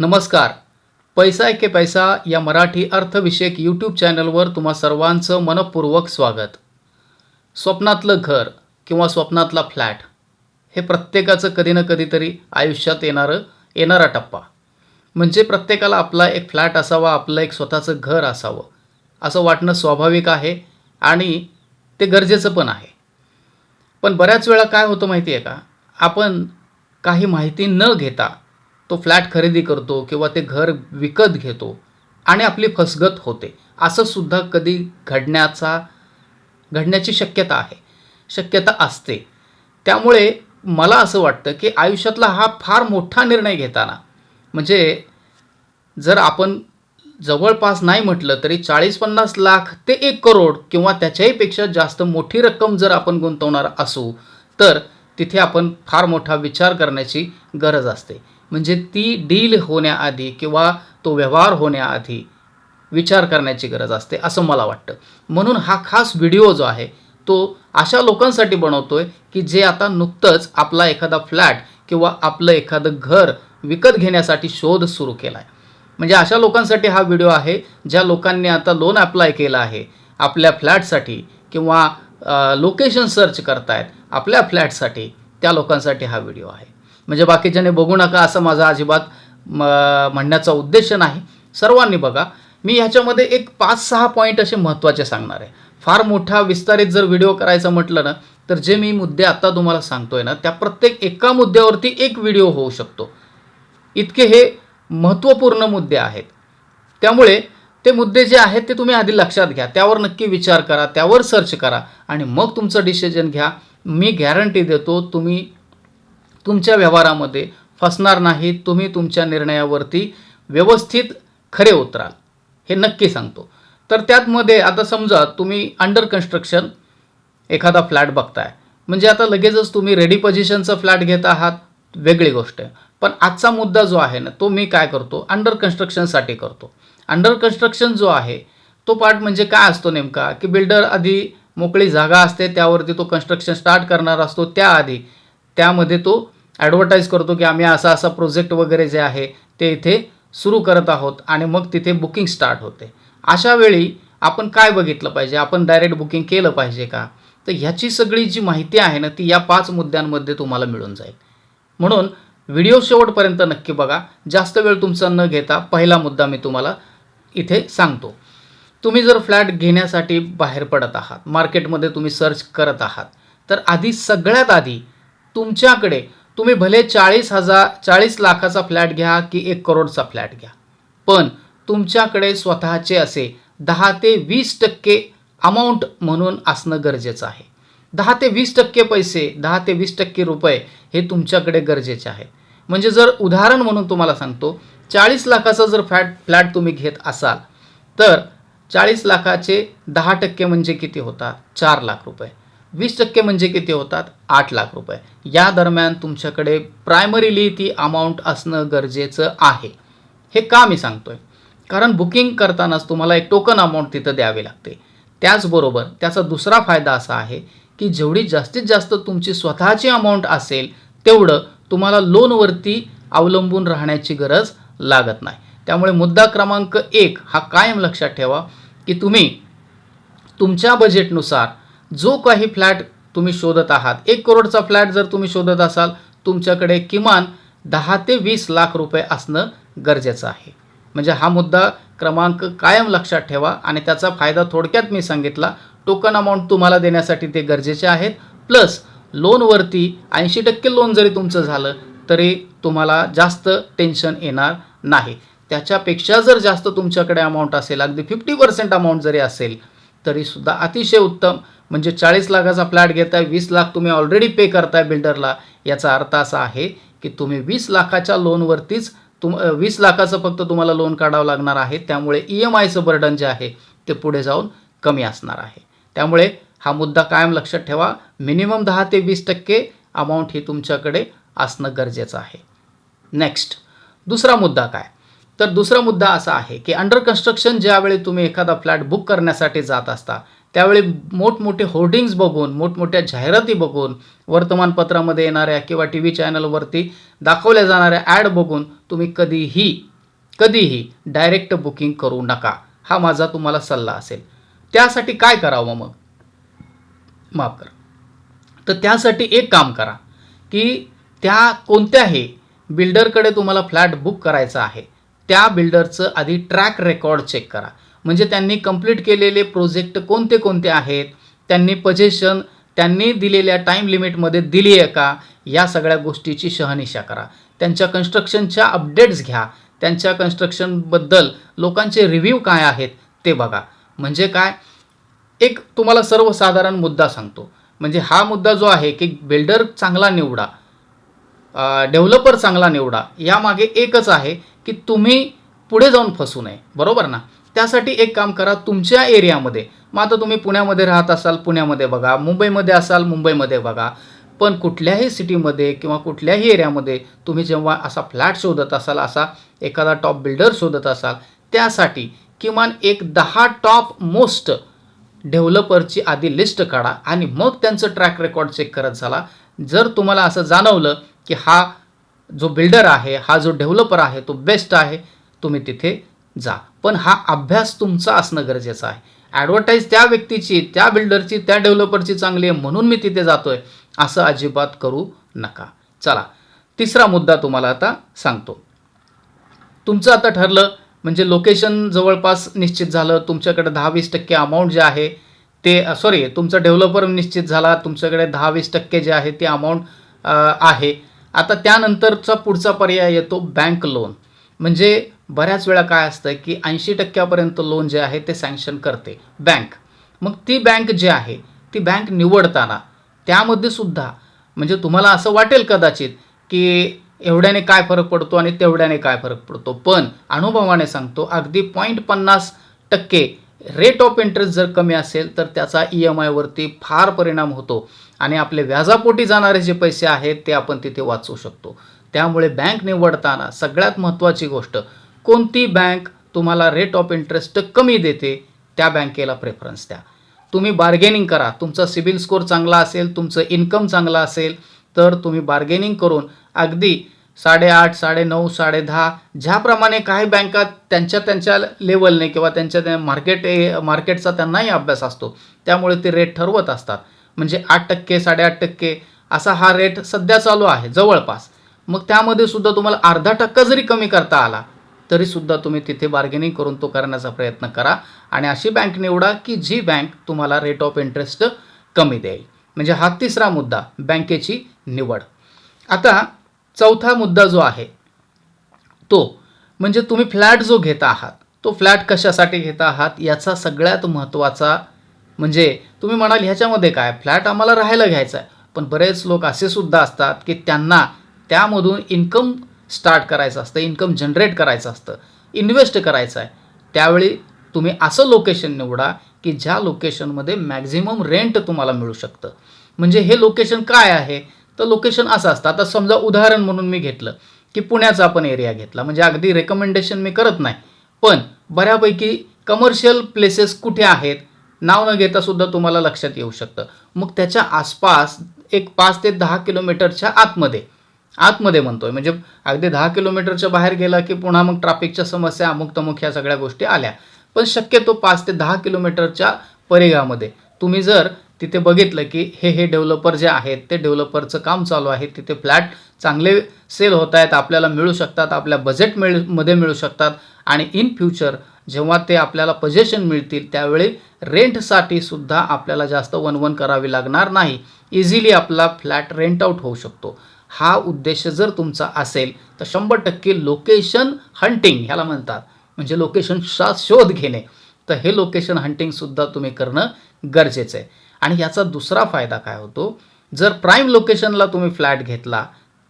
नमस्कार. पैसा के पैसा या मराठी अर्थविषयक यूट्यूब चॅनलवर तुम्हा सर्वांचं मनपूर्वक स्वागत. स्वप्नातलं घर किंवा स्वप्नातला फ्लॅट हे प्रत्येकाचं कधी ना कधीतरी आयुष्यात येणारं येणारा टप्पा. म्हणजे प्रत्येकाला आपला एक फ्लॅट असावा आपलं एक स्वतःचं घर असावं असं वाटणं स्वाभाविक आहे आणि ते गरजेचं पण आहे. पण बऱ्याच वेळा काय होतं माहिती आहे का? आपण काही माहिती न घेता तो फ्लॅट खरेदी करतो किंवा ते घर विकत घेतो आणि आपली फसगत होते. असं सुद्धा कधी घडण्याचा घडण्याची शक्यता आहे. शक्यता असते. त्यामुळे मला असं वाटतं की आयुष्यातला हा फार मोठा निर्णय घेताना म्हणजे जर आपण जवळपास नाही म्हटलं तरी चाळीस पन्नास लाख ते एक करोड किंवा त्याच्याहीपेक्षा जास्त मोठी रक्कम जर आपण गुंतवणार असू तर तिथे आपण फार मोठा विचार करण्याची गरज असते. म्हणजे ती डील होण्याआधी किंवा तो व्यवहार होण्याआधी विचार करण्याची गरज असते असं मला वाटतं. म्हणून हा खास व्हिडिओ जो आहे तो अशा लोकांसाठी बनवतोय की जे आता नुकतंच आपला एखादा फ्लॅट किंवा आपलं एखादं घर विकत घेण्यासाठी शोध सुरू केला आहे म्हणजे अशा लोकांसाठी हा व्हिडिओ आहे ज्या लोकांनी आता लोन अप्लाय केलं आहे आपल्या फ्लॅटसाठी किंवा लोकेशन सर्च करतायत आपल्या फ्लॅटसाठी त्या लोकांसाठी हा व्हिडिओ आहे. म्हणजे बाकीच्याने बघू नका असं माझा अजिबात म म्हणण्याचा उद्देश नाही. सर्वांनी बघा. मी ह्याच्यामध्ये एक पाच सहा पॉईंट असे महत्त्वाचे सांगणार आहे. फार मोठा विस्तारित जर व्हिडिओ करायचं म्हटलं ना तर जे मी मुद्दे आत्ता तुम्हाला सांगतोय ना त्या प्रत्येक एका मुद्द्यावरती एक व्हिडिओ होऊ शकतो. इतके हे महत्त्वपूर्ण मुद्दे आहेत. त्यामुळे ते मुद्दे जे आहेत ते तुम्ही आधी लक्षात घ्या. त्यावर नक्की विचार करा त्यावर सर्च करा आणि मग तुमचं डिसिजन घ्या. मी गॅरंटी देतो तुम्ही तुमच्या व्यवहारामध्ये फसणार नाही तुम्ही तुमच्या निर्णयावरती व्यवस्थित खरे उतराल. हे नक्की सांगतो. तर त्यातमध्ये आता समजा तुम्ही अंडर कन्स्ट्रक्शन एखादा फ्लॅट बघताय. म्हणजे आता लगेचच तुम्ही रेडी पोझिशनचा फ्लॅट घेत आहात वेगळी गोष्ट आहे. पण आजचा मुद्दा जो आहे ना तो मी काय करतो? अंडर कन्स्ट्रक्शनसाठी करतो. अंडर कन्स्ट्रक्शन जो आहे तो पार्ट म्हणजे काय असतो नेमका? की बिल्डर आधी मोकळी जागा असते त्यावरती तो कन्स्ट्रक्शन स्टार्ट करणार असतो. त्याआधी त्यामध्ये तो ॲडव्हर्टाईज करतो की आम्ही असा असा प्रोजेक्ट वगैरे जे आहे ते इथे सुरू करत आहोत आणि मग तिथे बुकिंग स्टार्ट होते. अशा वेळी आपण काय बघितलं पाहिजे? आपण डायरेक्ट बुकिंग केलं पाहिजे का? तर ह्याची सगळी जी माहिती आहे ना ती या पाच मुद्द्यांमध्ये तुम्हाला मिळून जाईल. म्हणून व्हिडिओ शेवटपर्यंत नक्की बघा. जास्त वेळ तुमचा न घेता पहिला मुद्दा मी तुम्हाला इथे सांगतो. तुम्ही जर फ्लॅट घेण्यासाठी बाहेर पडत आहात मार्केटमध्ये तुम्ही सर्च करत आहात तर आधी सगळ्यात आधी तुमच्याकडे तुम्ही भले चाळीस हजार चाळीस लाखाचा फ्लॅट घ्या की एक करोडचा फ्लॅट घ्या. पण तुमच्याकडे स्वतःचे असे दहा ते वीस टक्के अमाऊंट म्हणून असणं गरजेचं आहे. दहा ते वीस टक्के पैसे दहा ते वीस टक्के रुपये हे तुमच्याकडे गरजेचे आहेत. म्हणजे जर उदाहरण म्हणून तुम्हाला सांगतो चाळीस लाखाचा जर फ्लॅट फ्लॅट तुम्ही घेत असाल तर चाळीस लाखाचे दहा टक्के म्हणजे किती होतात चार लाख रुपये. वीस टक्के म्हणजे किती होतात? आठ लाख रुपये. या दरम्यान तुमच्याकडे प्रायमरीली ती अमाऊंट असणं गरजेचं आहे. हे का मी सांगतोय? कारण बुकिंग करतानाच तुम्हाला एक टोकन अमाऊंट तिथं द्यावी लागते. त्याचबरोबर त्याचा दुसरा फायदा असा आहे की जेवढी जास्तीत जास्त तुमची स्वतःची अमाऊंट असेल तेवढं तुम्हाला लोनवरती अवलंबून राहण्याची गरज लागत नाही. त्यामुळे मुद्दा क्रमांक एक हा कायम लक्षात ठेवा की तुम्ही तुमच्या बजेटनुसार जो काही फ्लॅट तुम्ही शोधत आहात एक करोडचा फ्लॅट जर तुम्ही शोधत असाल तुमच्याकडे किमान दहा ते वीस लाख रुपये असणं गरजेचं आहे. म्हणजे हा मुद्दा क्रमांक कायम लक्षात ठेवा आणि त्याचा फायदा थोडक्यात मी सांगितला. टोकन अमाऊंट तुम्हाला देण्यासाठी ते गरजेचे आहेत. प्लस लोनवरती ऐंशी टक्के लोन जरी तुमचं झालं तरी तुम्हाला जास्त टेन्शन येणार नाही. त्याच्यापेक्षा जर जास्त तुमच्याकडे अमाऊंट असेल अगदी फिफ्टी पर्सेंट अमाऊंट जरी असेल तरीसुद्धा अतिशय उत्तम. म्हणजे चाळीस लाखाचा फ्लॅट घेताय वीस लाख तुम्ही ऑलरेडी पे करताय बिल्डरला याचा अर्थ असा आहे की तुम्ही वीस लाखाच्या लोनवरतीच तुम वीस लाखाचं फक्त तुम्हाला लोन काढावं लागणार आहे. त्यामुळे ई एम आयचं बर्डन जे आहे ते पुढे जाऊन कमी असणार आहे. त्यामुळे हा मुद्दा कायम लक्षात ठेवा. मिनिमम दहा ते वीस टक्के अमाऊंट ही तुमच्याकडे असणं गरजेचं आहे. नेक्स्ट दुसरा मुद्दा काय? तर दुसरा मुद्दा असा आहे की अंडर कन्स्ट्रक्शन ज्यावेळी तुम्ही एखादा फ्लॅट बुक करण्यासाठी जात असता त्यावेळी मोठमोठे होर्डिंग्ज बघून मोठमोठ्या जाहिराती बघून वर्तमानपत्रामध्ये येणाऱ्या किंवा टी व्ही चॅनलवरती दाखवल्या जाणाऱ्या ॲड बघून तुम्ही कधीही कधीही डायरेक्ट बुकिंग करू नका. हा माझा तुम्हाला सल्ला असेल. त्यासाठी काय करावं मग? माफ करा. तर त्यासाठी एक काम करा की त्या कोणत्याही बिल्डरकडे तुम्हाला फ्लॅट बुक करायचा आहे. त्या बिल्डरचं आधी ट्रॅक रेकॉर्ड चेक करा. म्हणजे त्यांनी कंप्लीट केलेले प्रोजेक्ट कोणते कोणते आहेत? त्यांनी पजेशन त्यांनी दिलेल्या टाईम लिमिटमध्ये दिली आहे का? या सगळ्या गोष्टीची शहानिशा करा. त्यांच्या कन्स्ट्रक्शनच्या अपडेट्स घ्या. त्यांच्या कन्स्ट्रक्शनबद्दल लोकांचे रिव्ह्यू काय आहेत ते बघा. म्हणजे काय? एक तुम्हाला सर्वसाधारण मुद्दा सांगतो. म्हणजे हा मुद्दा जो आहे की बिल्डर चांगला निवडा डेव्हलपर चांगला निवडा यामागे एकच आहे की तुम्ही पुढे जाऊन फसू नये. बरोबर ना? त्यासाठी एक काम करा तुमच्या एरियामध्ये मग आता तुम्ही पुण्यामध्ये राहत असाल पुण्यामध्ये बघा मुंबईमध्ये असाल मुंबईमध्ये बघा पण कुठल्याही सिटीमध्ये किंवा कुठल्याही एरियामध्ये तुम्ही जेव्हा असा फ्लॅट शोधत असाल असा एखादा टॉप बिल्डर शोधत असाल त्यासाठी किमान एक दहा टॉप मोस्ट डेव्हलपरची आधी लिस्ट काढा आणि मग त्यांचं ट्रॅक रेकॉर्ड चेक करत झाला. जर तुम्हाला असं जाणवलं की हा जो बिल्डर आहे हा जो डेव्हलपर आहे तो बेस्ट आहे तुम्ही तिथे जा. पण हा अभ्यास तुमचा असणं गरजेचं आहे. ॲडव्हर्टाईज त्या व्यक्तीची त्या बिल्डरची त्या डेव्हलपरची चांगली आहे म्हणून मी तिथे जातोय असं अजिबात करू नका. चला तिसरा मुद्दा तुम्हाला आता सांगतो. तुमचं आता ठरलं म्हणजे लोकेशन जवळपास निश्चित झालं तुमच्याकडे दहा वीस टक्के अमाऊंट जे आहे ते सॉरी तुमचा डेव्हलपर निश्चित झाला तुमच्याकडे दहा वीस टक्के जे आहे ते अमाऊंट आहे. आता त्यानंतरचा पुढचा पर्याय येतो बँक लोन म्हणजे बऱ्याच वेळा काय असतं की ऐंशी टक्क्यापर्यंत लोन जे आहे ते सँक्शन करते बँक मग ती बँक जी आहे ती बँक निवडताना त्यामध्ये सुद्धा म्हणजे तुम्हाला असं वाटेल कदाचित की एवढ्याने काय फरक पडतो आणि तेवढ्याने काय फरक पडतो. पण अनुभवाने सांगतो अगदी पॉईंट पन्नास टक्के रेट ऑफ इंटरेस्ट जर कमी असेल तर त्याचा ई एम आयवरती फार परिणाम होतो. आणि आपले व्याजापोटी जाणारे जे पैसे आहेत ते आपण तिथे वाचवू शकतो. त्यामुळे बँक निवडताना सगळ्यात महत्त्वाची गोष्ट कोणती बँक तुम्हाला रेट ऑफ इंटरेस्ट कमी देते त्या बँकेला प्रेफरन्स द्या. तुम्ही बार्गेनिंग करा. तुमचा सिबिल स्कोअर चांगला असेल तुमचं इन्कम चांगलं असेल तर तुम्ही बार्गेनिंग करून अगदी साडेआठ साडेनऊ साडेदहा ज्याप्रमाणे काही बँका त्यांच्या त्यांच्या लेवलने किंवा त्यांच्या त्या मार्केट मार्केटचा त्यांनाही अभ्यास असतो. त्यामुळे ते रेट ठरवत असतात. म्हणजे आठ टक्के साडेआठ टक्के असा हा रेट सध्या चालू आहे जवळपास. मग त्यामध्ये सुद्धा तुम्हाला अर्धा टक्का जरी कमी करता आला तरी सुद्धा तुम्ही तिथे बार्गेनिंग करून तो करण्याचा प्रयत्न करा आणि अशी बँक निवडा की जी बँक तुम्हाला रेट ऑफ इंटरेस्ट कमी देईल. म्हणजे हा तिसरा मुद्दा बँकेची निवड. आता चौथा मुद्दा जो आहे तो म्हणजे तुम्ही फ्लॅट जो घेता आहात तो फ्लॅट कशासाठी घेता आहात याचा सगळ्यात महत्त्वाचा म्हणजे तुम्ही म्हणाल ह्याच्यामध्ये काय? फ्लॅट आम्हाला राहायला घ्यायचा आहे पण बरेच लोक असे सुद्धा असतात की त्यांना त्यामधून इन्कम स्टार्ट करायचं असतं इन्कम जनरेट करायचं असतं इन्व्हेस्ट करायचं आहे त्यावेळी तुम्ही असं लोकेशन निवडा की ज्या लोकेशनमध्ये मॅक्झिमम रेंट तुम्हाला मिळू शकतं. म्हणजे हे लोकेशन काय आहे? तर लोकेशन असं असतं. आता समजा उदाहरण म्हणून मी घेतलं की पुण्याचा आपण एरिया घेतला. म्हणजे अगदी रेकमेंडेशन मी करत नाही. पण बऱ्यापैकी कमर्शियल प्लेसेस कुठे आहेत? नाव न घेता सुद्धा तुम्हाला लक्षात येऊ शकतं. मग त्याच्या आसपास एक पाच ते दहा किलोमीटरच्या आतमध्ये आतमध्ये म्हणतोय. म्हणजे अगदी दहा किलोमीटरच्या बाहेर गेला की पुन्हा मग ट्रॅफिकच्या समस्या अमुक तमुक ह्या सगळ्या गोष्टी आल्या. पण शक्यतो पाच ते दहा किलोमीटरच्या परिघामध्ये तुम्ही जर तिथे बघितलं की हे हे डेव्हलपर जे आहेत ते डेव्हलपरचं काम चालू आहे. तिथे फ्लॅट चांगले सेल होत आहेत. आपल्याला मिळू शकतात. आपल्या बजेट मिळमध्ये मिळू शकतात. आणि इन फ्युचर जेव्हा ते आपल्याला पजेशन मिळतील त्यावेळी रेंटसाठी सुद्धा आपल्याला जास्त वनवन करावी लागणार नाही. इझिली आपला फ्लॅट रेंट आऊट होऊ शकतो. हा उद्देश जर तुमचा असेल तर शंभर टक्के लोकेशन हंटिंग ह्याला म्हणतात. म्हणजे लोकेशनचा शोध घेणे. तर हे लोकेशन हंटिंगसुद्धा तुम्ही करणं गरजेचं आहे. आणि याचा दुसरा फायदा काय होतो? जर प्राईम लोकेशनला तुम्ही फ्लॅट घेतला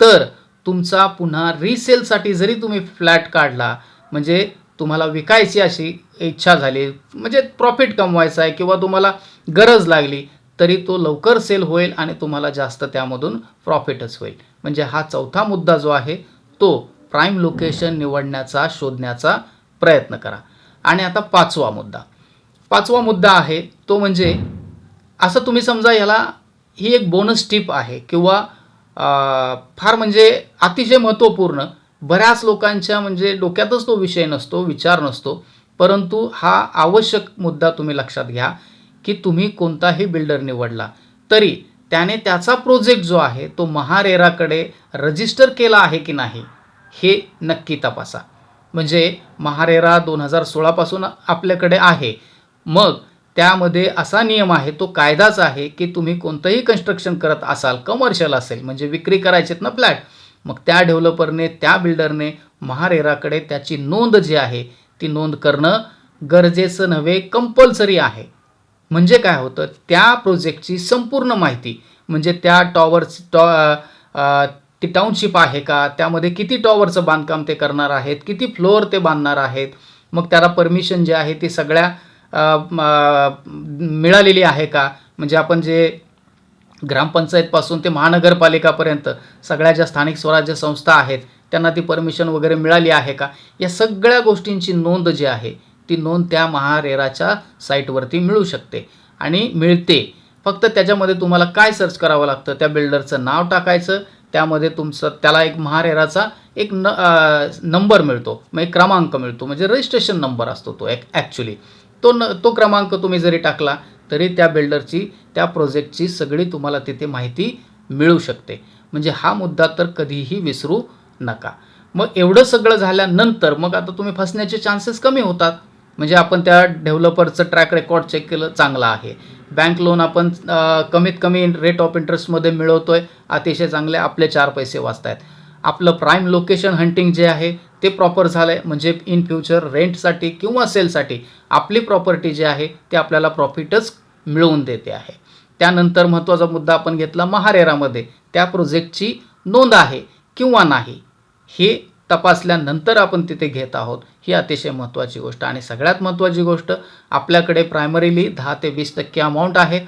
तर तुमचा पुन्हा रिसेलसाठी जरी तुम्ही फ्लॅट काढला म्हणजे तुम्हाला विकायची अशी इच्छा झाली म्हणजे प्रॉफिट कमवायचा आहे किंवा तुम्हाला गरज लागली तरी तो लवकर सेल होईल आणि तुम्हाला जास्त त्यामधून प्रॉफिटच होईल. म्हणजे हा चौथा मुद्दा जो आहे तो प्राईम लोकेशन निवडण्याचा शोधण्याचा प्रयत्न करा. आणि आता पाचवा मुद्दा. पाचवा मुद्दा आहे तो म्हणजे असं तुम्ही समजा याला ही एक बोनस टिप आहे किंवा फार म्हणजे अतिशय महत्त्वपूर्ण. बऱ्याच लोकांच्या म्हणजे डोक्यातच तो विषय नसतो विचार नसतो. परंतु हा आवश्यक मुद्दा तुम्ही लक्षात घ्या की तुम्ही कोणताही बिल्डर निवडला. तरी त्याने त्याचा प्रोजेक्ट जो आहे तो महारेराकडे रजिस्टर केला आहे की नाही हे नक्की तपासा. म्हणजे महारेरा दोन हजार सोळापासून आपल्याकडे आहे. मग त्यामध्ये असा नियम आहे तो कायदाच आहे की तुम्ही कोणतंही कन्स्ट्रक्शन करत असाल कमर्शियल असेल म्हणजे विक्री करायचेत ना फ्लॅट मग त्या डेव्हलपरने त्या बिल्डरने महारेराकडे त्याची नोंद जी आहे ती नोंद करणं गरजेचं नव्हे कंपल्सरी आहे. म्हणजे काय होतं त्या प्रोजेक्टची संपूर्ण माहिती म्हणजे त्या टॉवरची टॉ ती टाउनशिप आहे का त्यामध्ये किती टॉवरचं बांधकाम ते करणार आहेत किती फ्लोअर ते बांधणार आहेत मग त्याला परमिशन जे आहे ते सगळ्या मिळालेली आहे का? म्हणजे आपण जे ग्रामपंचायतपासून ते महानगरपालिकापर्यंत सगळ्या ज्या स्थानिक स्वराज्य संस्था आहेत त्यांना ती परमिशन वगैरे मिळाली आहे का? या सगळ्या गोष्टींची नोंद जी आहे ती नोंद त्या महारेराच्या साईटवरती मिळू शकते आणि मिळते. फक्त त्याच्यामध्ये तुम्हाला काय सर्च करावं लागतं त्या बिल्डरचं नाव टाकायचं त्यामध्ये तुमचं त्याला एक महारेराचा एक न नंबर मिळतो म्हणजे क्रमांक मिळतो म्हणजे रजिस्ट्रेशन नंबर असतो तो एक ॲक्च्युली तो न तो क्रमांक तुम्ही जरी टाकला तरी त्या बिल्डरची त्या प्रोजेक्टची सगळी तुम्हाला तिथे माहिती मिळू शकते. म्हणजे हा मुद्दा तर कधीही विसरू नका. मग एवढं सगळं झाल्यानंतर मग आता तुम्ही फसण्याचे चान्सेस कमी होतात. म्हणजे आपण त्या डेव्हलपरचं ट्रॅक रेकॉर्ड चेक केलं चांगलं आहे. बँक लोन आपण कमीत कमी रेट ऑफ इंटरेस्टमध्ये मिळवतो आहे अतिशय चांगले आपले चार पैसे वाचत आहेत आपलं प्राईम लोकेशन हंटिंग जे आहे ते प्रॉपर झालं आहे म्हणजे इन फ्युचर रेंटसाठी किंवा सेलसाठी आपली प्रॉपर्टी जी आहे ते आपल्याला प्रॉफिटच मिळवून देते आहे. त्यानंतर महत्त्वाचा मुद्दा आपण घेतला महारेरामध्ये. त्या प्रोजेक्टची नोंद आहे किंवा नाही हे तपासल्यानंतर आपण तिथे घेत आहोत. ही अतिशय महत्त्वाची गोष्ट. आणि सगळ्यात महत्त्वाची गोष्ट आपल्याकडे प्रायमरीली दहा ते वीस टक्के अमाऊंट आहे.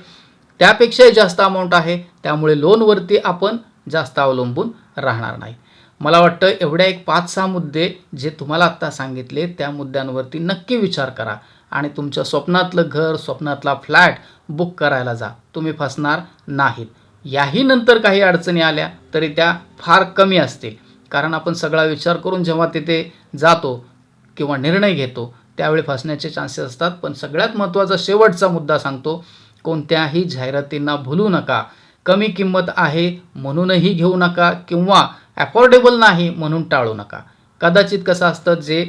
त्यापेक्षाही जास्त अमाऊंट आहे. त्यामुळे लोनवरती आपण जास्त अवलंबून राहणार नाही. मला वाटतं एवढ्या एक पाच सहा मुद्दे जे तुम्हाला आत्ता सांगितले त्या मुद्द्यांवरती नक्की विचार करा आणि तुमच्या स्वप्नातलं घर स्वप्नातला फ्लॅट बुक करायला जा. तुम्ही फसणार नाहीत. याही नंतर काही अडचणी आल्या तरी त्या फार कमी असतील. कारण आपण सगळा विचार करून जेव्हा तिथे जातो किंवा निर्णय घेतो त्यावेळी फसण्याचे चान्सेस असतात. पण सगळ्यात महत्त्वाचा शेवटचा मुद्दा सांगतो कोणत्याही जाहिरातींना भुलू नका. कमी किंमत आहे म्हणूनही घेऊ नका किंवा ॲफोर्डेबल नाही म्हणून टाळू नका. कदाचित कसं असतं जे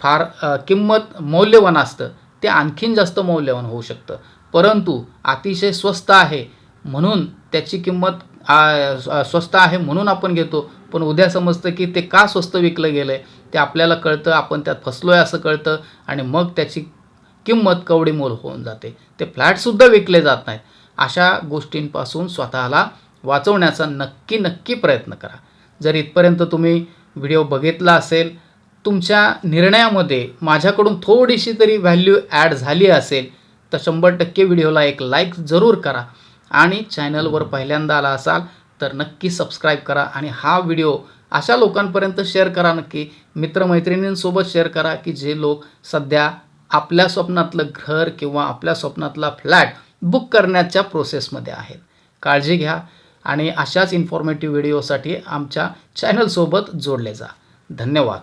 फार किंमत मौल्यवान असतं ते आणखीन जास्त मौल्यवान होऊ शकतं. परंतु अतिशय स्वस्त आहे म्हणून त्याची किंमत स्वस्त आहे म्हणून आपण घेतो. पण उद्या समजतं की ते का स्वस्त विकलं गेलं आहे ते आपल्याला कळतं आपण त्यात फसलो आहे असं कळतं आणि मग त्याची किंमत कवडीमोल होऊन जाते. ते फ्लॅटसुद्धा विकले जात नाहीत. अशा गोष्टींपासून स्वतःला वाचवण्याचा नक्की नक्की प्रयत्न करा. जर इथपर्यंत तुम्ही व्हिडिओ बघितला असेल तुमच्या निर्णयामध्ये माझ्याकडून थोडीशी तरी व्हॅल्यू ॲड झाली असेल तर शंभर टक्के व्हिडिओला एक लाईक जरूर करा. आणि चॅनलवर पहिल्यांदा आला असाल तर नक्की सबस्क्राईब करा आणि हा व्हिडिओ अशा लोकांपर्यंत शेअर करा नक्की. मित्रमैत्रिणींसोबत शेअर करा की जे लोक सध्या आपल्या स्वप्नातलं घर किंवा आपल्या स्वप्नातला फ्लॅट बुक करण्याच्या प्रोसेसमध्ये आहेत. काळजी घ्या. आणि अशाच इन्फॉर्मेटिव्ह व्हिडिओसाठी आमच्या चॅनलसोबत जोडले जा. धन्यवाद.